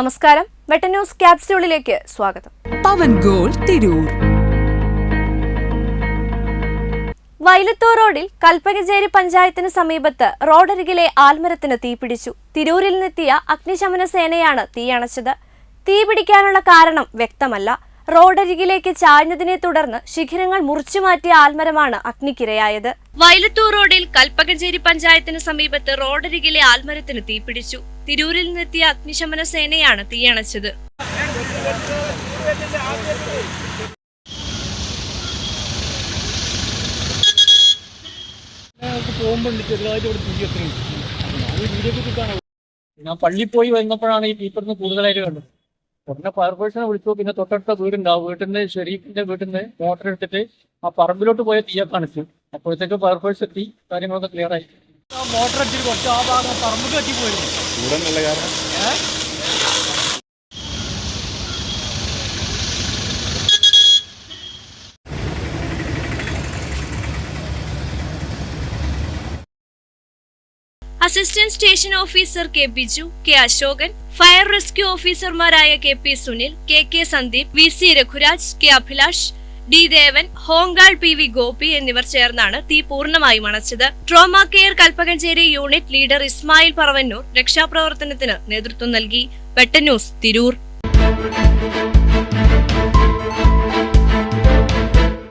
നമസ്കാരം. വെട്ടൻ ന്യൂസ് ക്യാപ്സ്യൂളിലേക്ക് സ്വാഗതം. പവൻ ഗോൾ തിരൂർ. വൈലത്തൂർ റോഡിൽ കൽപ്പകഞ്ചേരി പഞ്ചായത്തിന് സമീപത്ത് റോഡരികിലെ ആൽമരത്തിന് തീപിടിച്ചു. തിരൂരിൽ നിന്നെത്തിയ അഗ്നിശമന സേനയാണ് തീയണച്ചത്. തീപിടിക്കാനുള്ള കാരണം വ്യക്തമല്ല. റോഡരികിലേക്ക് ചാഞ്ഞതിനെ തുടർന്ന് ശിഖരങ്ങൾ മുറിച്ചുമാറ്റിയ ആൽമരമാണ് അഗ്നിക്കിരയായത്. വയലത്തൂർ റോഡിൽ കൽപ്പകഞ്ചേരി പഞ്ചായത്തിന് സമീപത്ത് റോഡരികിലെ ആൽമരത്തിന് തീപിടിച്ചു. തിരൂരിൽ നിന്നെത്തിയ അഗ്നിശമന സേനയാണ് തീയണച്ചത്. ഞാൻ പള്ളിയിൽ പോയി വന്നപ്പോഴാണ് ഈ പീപ്പറിന് കൂടുതലായിട്ട് കണ്ടത്. ഉടനെ ഫയർഫോഴ്സിനെ വിളിച്ചു. പിന്നെ തൊട്ടടുത്ത വീടുണ്ട്. ആ വീട്ടിൽ നിന്ന് ഷെരീഫിന്റെ വീട്ടിൽ നിന്ന് മോട്ടർ എടുത്തിട്ട് ആ പറമ്പിലോട്ട് പോയ തീയെ കാണിച്ചു അപ്പോഴത്തേക്ക് ഫയർഫോഴ്സ് എത്തി. കാര്യങ്ങളൊക്കെ ക്ലിയർ ആയി. മോട്ടർ അടിച്ചിട്ട് കുറച്ച് ആ ഭാഗം പറമ്പ് കത്തി പോയിരുന്നു assistant station officer K Biju K Ashokan fire rescue ഓഫീസർമാരായ K P Sunil K K Sandeep V C Raghuraj K Abhilash D Devan ഹോങ്കാൾ P V Gopi എന്നിവർ ചേർന്നാണ് തീ പൂർണമായും അണച്ചത്. Trauma care Kalpakanchery unit leader Ismail Paravannur രക്ഷാപ്രവർത്തനത്തിന് നേതൃത്വം നൽകി. വെട്ടന്യൂസ് തിരൂർ.